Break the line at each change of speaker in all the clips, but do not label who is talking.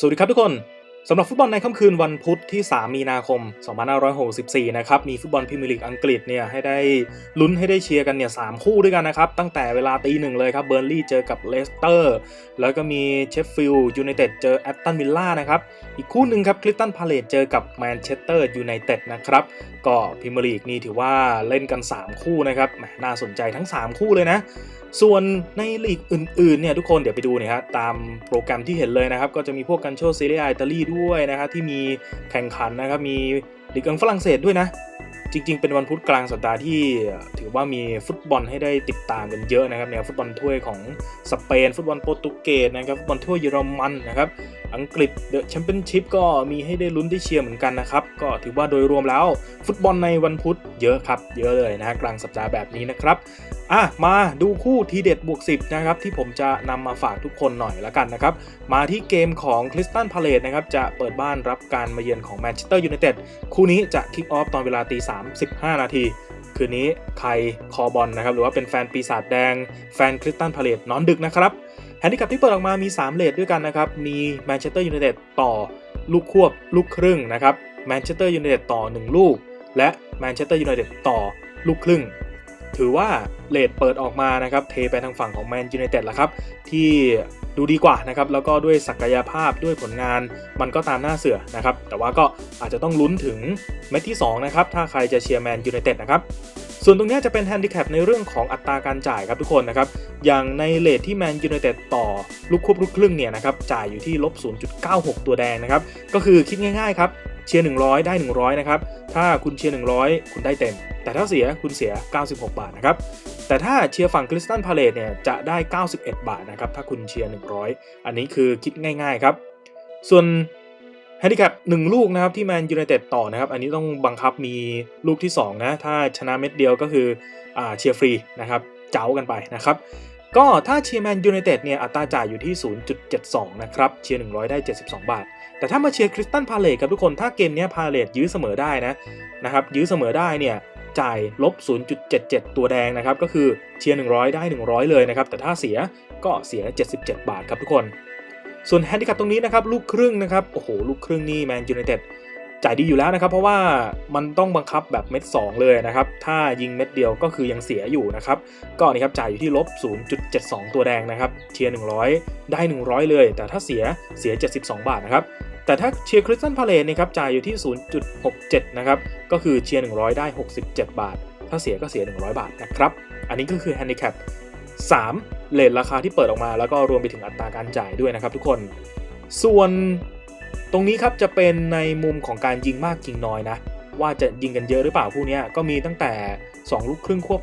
สวัสดีครับทุกคน สำหรับฟุตบอลในค่ำคืนวันพุธที่ 3 มีนาคม 2564 นะครับ มีฟุตบอลพรีเมียร์ลีกอังกฤษเนี่ยให้ได้ลุ้นให้ได้เชียร์กันเนี่ยสคู่ด้วยกันนะครับ ตั้งแต่เวลาตีหนึ่งเลยครับเบอร์นลี่เจอกับเลสเตอร์ แล้วก็มีเชฟฟิลด์ยูไนเต็ดเจอแอตตันวิลล่านะครับ อีกคู่หนึ่งครับคลิฟตันพาเลตเจอกับแมนเชสเตอร์ยูไนเต็ดนะครับ ก็พรีเมียร์ลีกนี่ถือว่าเล่นกัน 3 คู่นะครับน่าสนใจทั้ง 3 คู่เลยนะส่วนในลีกอื่นๆเนี่ยทุกคนเดี๋ยวไปดูเนี่ยฮะตามโปรแกรมที่เห็นเลยนะครับก็จะมีพวกกันโชซีเรียอิตาลีด้วยนะครับที่มีแข่งขันนะครับมีลีกอังฝรั่งเศสด้วยนะ จริง ๆ เป็นวันพุธกลางสัปดาห์ที่ถือว่ามีฟุตบอลให้ได้ติดตามกันเยอะนะครับแนวฟุตบอลถ้วยของสเปน ฟุตบอลโปรตุเกสนะครับฟุตบอลถ้วยเยอรมันนะครับ อังกฤษเดอะแชมเปี้ยนชิพก็มีให้ได้ลุ้นได้เชียร์เหมือนกันนะครับ ก็ถือว่าโดยรวมแล้ว ฟุตบอลในวันพุธเยอะครับ เยอะเลยนะกลางสัปดาห์แบบนี้นะครับอะมาดูคู่ทีเด็ดบวก10นะครับที่ผมจะนำมาฝากทุกคนหน่อยละกันนะครับ มาที่เกมของคริสตันพาเลตนะครับจะเปิดบ้านรับการมาเยือนของแมนเชสเตอร์ยูไนเต็ดคู่นี้จะคิกออฟตอนเวลาตี3 15นาทีคืนนี้ใครคอบอลนะครับหรือว่าเป็นแฟนปีศาจแดง แฟนคริสตันพาเลตนอนดึกนะครับ แฮนดิคัพที่เปิดออกมามี 3 เลทด้วยกันนะครับ มีแมนเชสเตอร์ยูไนเต็ดต่อลูกควบลูกครึ่งนะครับแมนเชสเตอร์ยูไนเต็ดต่อ 1 ลูก และแมนเชสเตอร์ยูไนเต็ดต่อลูกครึ่ง ถือว่าเลทเปิดออกมานะครับ เทไปทางฝั่งของแมนยูไนเต็ดละครับ ที่ดูดีกว่านะครับ แล้วก็ด้วยศักยภาพด้วยผลงานมันก็ตามหน้าเสือนะครับ แต่ว่าก็อาจจะต้องลุ้นถึงเม็ดที่2นะครับถ้าใครจะเชียร์แมนยูไนเต็ดนะครับ ส่วนตรงนี้จะเป็นแฮนดิแคปในเรื่องของอัตราการจ่ายครับทุกคนนะครับ อย่างในเลทที่แมนยูไนเต็ดต่อลูกควบลูกครึ่งเนี่ยนะครับจ่ายอยู่ที่ลบ 0.96 ตัวแดงนะครับ ก็คือคิดง่ายๆครับเชียร์ 100 ได้ 100 นะครับ ถ้าคุณเชียร์ 100 คุณได้เต็ม แต่ถ้าเสียคุณเสีย 96 บาทนะครับ แต่ถ้าเชียร์ฝั่งคริสตันพาเลตเนี่ยจะได้ 91 บาทนะครับ ถ้าคุณเชียร์ 100 อันนี้คือคิดง่ายๆครับ ส่วน แฮนดิแคป1ลูกนะครับที่แมนยูไนเต็ดต่อนะครับ อันนี้ต้องบังคับมีลูกที่ 2 นะ ถ้าชนะเม็ดเดียวก็คืออเชียร์ฟรีนะครับเจ้ากันไปนะครับ ก็ถ้าเชียร์แมนยูไนเต็ดเนี่ยอัตราจ่ายอยู่ที่ 0.72 นะครับเชียร์100 ได้ 72 บาท แต่ถ้ามาเชียร์คริสตันพาเลตครับทุกคนถ้าเกมนี้พาเลตยื้อเสมอได้นะนะครับยื้อเสมอได้เนี่ยจ่ายลบ 0.77 ตัวแดงนะครับก็คือเชียร์100 ได้ 100 เลยนะครับแต่ถ้าเสียก็เสีย 77 บาทครับทุกคน ส่วนแฮนดิคัพตรงนี้นะครับลูกครึ่งนะครับโอ้โหลูกครึ่งนี่แมนยูไนเต็ดจ่ายดีอยู่แล้วนะครับเพราะว่ามันต้องบังคับแบบเม็ด2เลยนะครับถ้ายิงเม็ดเดียวก็คือยังเสียอยู่นะครับก็นี่ครับจ่ายอยู่ที่ลบ 0.72 ตัวแดงนะครับเชียร์ 100 ได้ 100 เลย แต่ถ้าเสียเสีย 72 บาทนะครับแต่ถ้าเชียร์คริสตันพาเลตนะครับจ่ายอยู่ที่ 0.67 นะครับก็คือเชียร์ 100 ได้ 67 บาท ถ้าเสียก็เสีย 100 บาทนะครับอันนี้ก็คือแฮนดิแคป3 เลทราคาที่เปิดออกมา แล้วก็รวมไปถึงอัตราการจ่ายด้วยนะครับทุกคน ส่วนตรงนี้ครับจะเป็นในมุมของการยิงมากยิงน้อยนะ ว่าจะยิงกันเยอะหรือเปล่าคู่นี้ก็มีตั้งแต่ 2 ลูกครึ่งควบ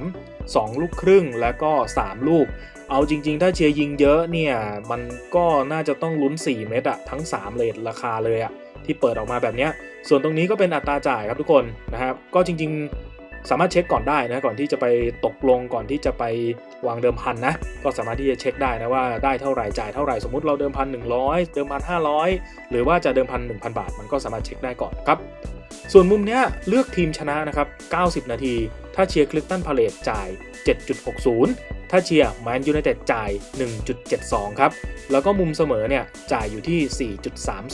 3 2 ลูกครึ่งแล้วก็ 3 ลูก เอาจริง ๆ ถ้าเชียร์ยิงเยอะเนี่ย มันก็น่าจะต้องลุ้น 4 เม็ดอะทั้ง 3 เลทราคาเลยอะที่เปิดออกมาแบบเนี้ย ส่วนตรงนี้ก็เป็นอัตราจ่ายครับทุกคนนะครับ ก็จริง ๆ สามารถเช็คก่อนได้นะก่อนที่จะไปตกลงก่อนที่จะไปวางเดิมพันนะก็สามารถที่จะเช็คได้นะว่าได้เท่าไหร่จ่ายเท่าไหร่สมมุติเราเดิมพันหนึ่งร้อยเดิมพันห้าร้อยหรือว่าจะเดิมพันหนึ่งพันบาท มันก็สามารถเช็คได้ก่อนครับส่วนมุมเนี้ยเลือกทีมชนะนะครับ 90 นาที ถ้าเชียร์คลิฟตันพาเลตจ่าย 7.60 ถ้าเชียร์แมนยูไนเต็ดจ่าย 1.72 ครับ แล้วก็มุมเสมอเนี่ยจ่ายอยู่ที่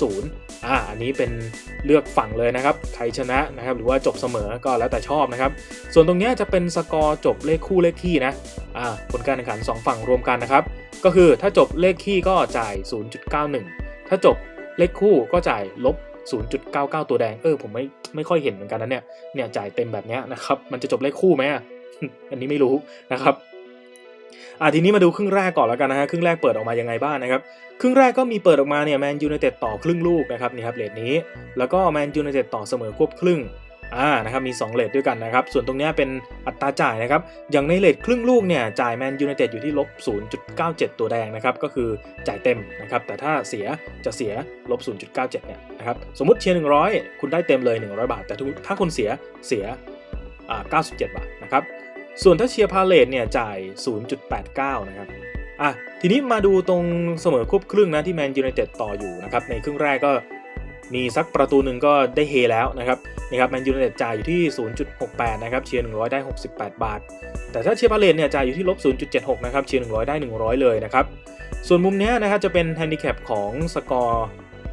4.30 อ่า อันนี้เป็นเลือกฝั่งเลยนะครับ ใครชนะนะครับ หรือว่าจบเสมอก็แล้วแต่ชอบนะครับ ส่วนตรงเนี้ยจะเป็นสกอร์จบเลขคู่เลขคี่นะ อ่า ผลการแข่งขัน 2 ฝั่งรวมกันนะครับ ก็คือถ้าจบเลขคี่ก็จ่าย 0.91 ถ้าจบเลขคู่ก็จ่ายลบ0.99 ตัวแดง เออ ผมไม่ ไม่ค่อยเห็นเหมือนกันนะเนี่ย เนี่ยจ่ายเต็มแบบเนี้ยนะครับ มันจะจบเลขคู่ไหมอันนี้ไม่รู้นะครับ อะทีนี้มาดูครึ่งแรกก่อนแล้วกันนะฮะครึ่งแรกเปิดออกมายังไงบ้างนะครับครึ่งแรกก็มีเปิดออกมาเนี่ยแมนยูไนเต็ดต่อครึ่งลูกนะครับนี่ครับเลทนี้ แล้วก็แมนยูไนเต็ดต่อเสมอควบครึ่งอ่านะครับมี 2เลทด้วยกันนะครับ ส่วนตรงนี้เป็นอัตราจ่ายนะครับ อย่างในเลทครึ่งลูกเนี่ยจ่ายแมนยูไนเต็ดอยู่ที่ลบ 0.97 ตัวแดงนะครับ ก็คือจ่ายเต็มนะครับ แต่ถ้าเสียจะเสียลบ 0.97 เนี่ยนะครับ สมมติเชียร์ 100 คุณได้เต็มเลย 100 บาท แต่ถ้าคุณเสียเสียอ่า97 บาทนะครับ ส่วนถ้าเชียร์พาเลตเนี่ยจ่าย 0.89 นะครับอะทีนี้มาดูตรงเสมอควบครึ่งนะที่แมนยูไนเต็ดต่ออยู่นะครับในครึ่งแรกก็มีสักประตูหนึ่งก็ได้เฮแล้วนะครับนี่ครับแมนยูไนเต็ดจ่ายอยู่ที่ 0.68 นะครับเชียร์ 100 ได้ 68 บาท แต่ถ้าเชียร์พาเลตเนี่ยจ่ายอยู่ที่ลบ 0.76 นะครับเชียร์ 100 ได้ 100 เลยนะครับส่วนมุมนี้นะครับจะเป็นแฮนดิแคปของสกอร์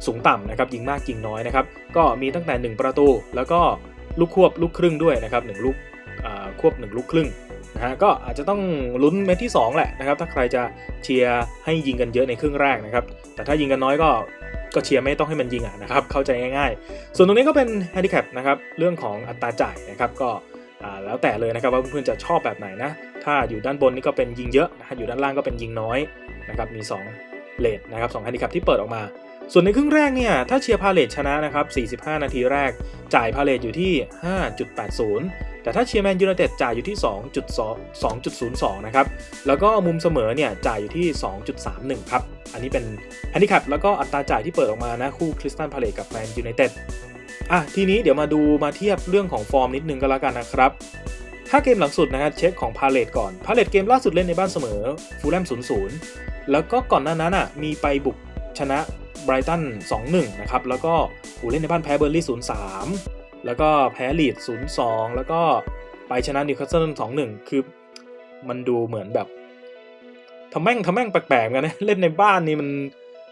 สูงต่ำนะครับยิงมากยิงน้อยนะครับก็มีตั้งแต่ 1 ประตู แล้วก็ลูกควบลูกครึ่งด้วยนะครับหลูก ควบ1ลูกครึ่งนะฮะก็อาจจะต้องลุ้นเม็ดที่ 2 แหละนะครับ ถ้าใครจะเชียร์ให้ยิงกันเยอะในครึ่งแรกนะครับ แต่ถ้ายิงกันน้อยก็ก็เชียร์ไม่ต้องให้มันยิงอะนะครับ เข้าใจง่ายๆ ส่วนตรงนี้ก็เป็นแฮนดิแคปนะครับ เรื่องของอัตราจ่ายนะครับก็อ่าแล้วแต่เลยนะครับว่าเพื่อนๆจะชอบแบบไหนนะ ถ้าอยู่ด้านบนนี่ก็เป็นยิงเยอะนะฮะอยู่ด้านล่างก็เป็นยิงน้อยนะครับมี2เลทนะครับ2แฮนดิแคปที่เปิดออกมา ส่วนในครึ่งแรกเนี่ยถ้าเชียร์พาเลตชนะนะครับ45 นาทีแรก จ่ายพาเลตอยู่ที่ 5.80 แต่ถ้าเชียร์แมนยูไนเต็ดจ่ายอยู่ที่ 2.2 2.02 นะครับ แล้วก็มุมเสมอเนี่ยจ่ายอยู่ที่ 2.31 ครับ อันนี้เป็นแฮนดิแคปแล้วก็อัตราจ่ายที่เปิดออกมานะ คู่คริสตันพาเลตกับแมนยูไนเต็ดอะทีนี้เดี๋ยวมาดูมาเทียบเรื่องของฟอร์มนิดนึงก็แล้วกันนะครับถ้าเกมหลังสุดนะครับเช็คของพาเลตก่อน พาเลตเกมล่าสุดเล่นในบ้านเสมอฟูลแลม0-0 แล้วก็ก่อนหน้านั้นอะมีไปบุกชนะไบรตัน2-1 นะครับ แล้วก็อูเล่นในบ้านแพ้เบอร์ลี่0-3 แล้วก็แพ้ลีด0-2 แล้วก็ไปชนะนิวคาสเซิล2-1 คือมันดูเหมือนแบบทำแม่งทำแม่งแปลกๆกันนะ เล่นในบ้านนี่มัน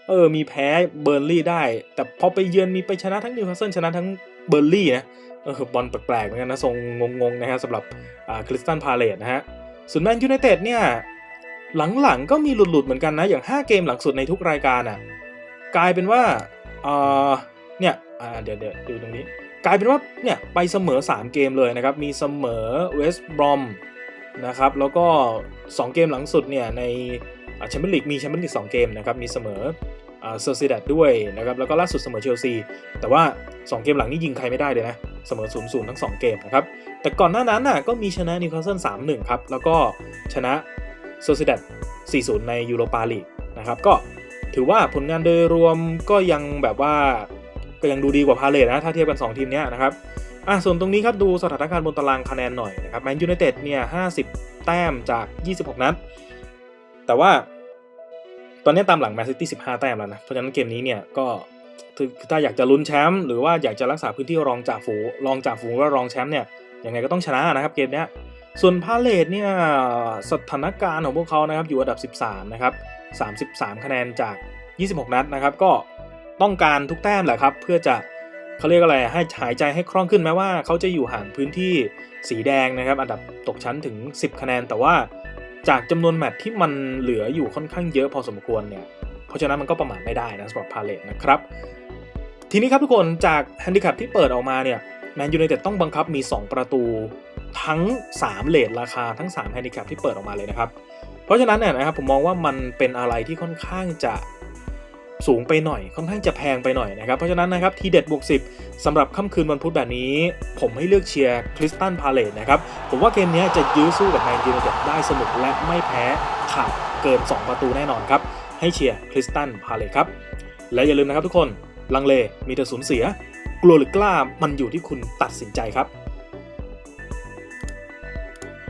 เออ มีแพ้เบอร์ลี่ได้ แต่พอไปเยือนมีไปชนะทั้งนิวคาสเซิลชนะทั้งเบอร์ลี่นะ เออ บอลแปลกๆเหมือนกันนะทรงงงๆนะฮะสำหรับคริสตันพาเลตนะฮะส่วนแมนยูไนเต็ดเนี่ย หลังๆก็มีหลุดๆเหมือนกันนะ อย่าง 5 เกมหลังสุดในทุกรายการอะ กลายเป็นว่า เออเนี่ยเดี๋ยวเดี๋ยวดูตรงนี้ กลายเป็นว่าเนี่ยไปเสมอ 3 เกมเลยนะครับ มีเสมอเวสต์บรอมนะครับ แล้วก็ 2 เกมหลังสุดเนี่ยในแชมเปี้ยนลีกมีแชมเปี้ยนลีก2เกมนะครับ มีเสมอเซอร์ซิดัดด้วยนะครับ แล้วก็ล่าสุดเสมอเชลซี แต่ว่า 2 เกมหลังนี่ยิงใครไม่ได้เลยนะ เสมอ0-0ทั้ง 2 เกมนะครับ แต่ก่อนหน้านั้นน่ะก็มีชนะนิวคาสเซิล3-1ครับ แล้วก็ชนะเซอร์ซิดัด4-0ในยูโรปาลีกนะครับ ก็ถือว่าผลงานโดยรวมก็ยังแบบว่า ก็ยังดูดีกว่าพาเลทนะถ้าเทียบกัน 2 ทีมเนี้ยนะครับอะส่วนตรงนี้ครับดูสถานการณ์บนตารางคะแนนหน่อยนะครับแมนยูไนเต็ดเนี่ย50 แต้มจาก 26 นัด แต่ว่าตอนนี้ตามหลังแมนซิตี้15 แต้มแล้วนะ เพราะฉะนั้นเกมนี้เนี่ยก็ถ้าอยากจะลุ้นแชมป์หรือว่าอยากจะรักษาพื้นที่รองจ่าฝู รองจ่าฝูว่ารองแชมป์เนี่ยยังไงก็ต้องชนะนะครับเกมนี้ส่วนพาเลทเนี่ยสถานการณ์ของพวกเขานะครับอยู่อันดับ 13 นะครับ 33 คะแนนจาก 26 นัดนะครับ ก็ ต้องการทุกแต้มแหละครับ เพื่อจะเขาเรียกอะไรให้หายใจให้คล่องขึ้นแม้ว่า เขาจะอยู่ห่างพื้นที่สีแดงนะครับ อันดับตกชั้นถึง 10 คะแนน แต่ว่าจากจำนวนแมตช์ที่มันเหลืออยู่ค่อนข้างเยอะพอสมควรเนี่ยเพราะฉะนั้นมันก็ประมาทไม่ได้นะสำหรับพาเลตนะครับทีนี้ครับทุกคนจากแฮนดิแคปที่เปิดออกมาเนี่ยแมนยูไนเต็ดต้องบังคับมี 2 ประตูทั้ง 3 เลทราคาทั้ง3แฮนดิแคปที่เปิดออกมาเลยนะครับ เพราะฉะนั้นเนี่ยนะครับผมมองว่ามันเป็นอะไรที่ค่อนข้างจะ สูงไปหน่อย ค่อนข้างจะแพงไปหน่อยนะครับ เพราะฉะนั้นนะครับทีเด็ดบวก10สำหรับค่ำคืนวันพุธแบบนี้ ผมให้เลือกเชียร์คริสตันพาเลตนะครับ ผมว่าเกมนี้จะยื้อสู้กับแมนยูไนเต็ดได้สนุกและไม่แพ้ขาดเกิน 2 ประตูแน่นอนครับ ให้เชียร์คริสตันพาเลตครับ และอย่าลืมนะครับทุกคนลังเลมีแต่สูญเสีย กลัวหรือกล้ามันอยู่ที่คุณตัดสินใจครับ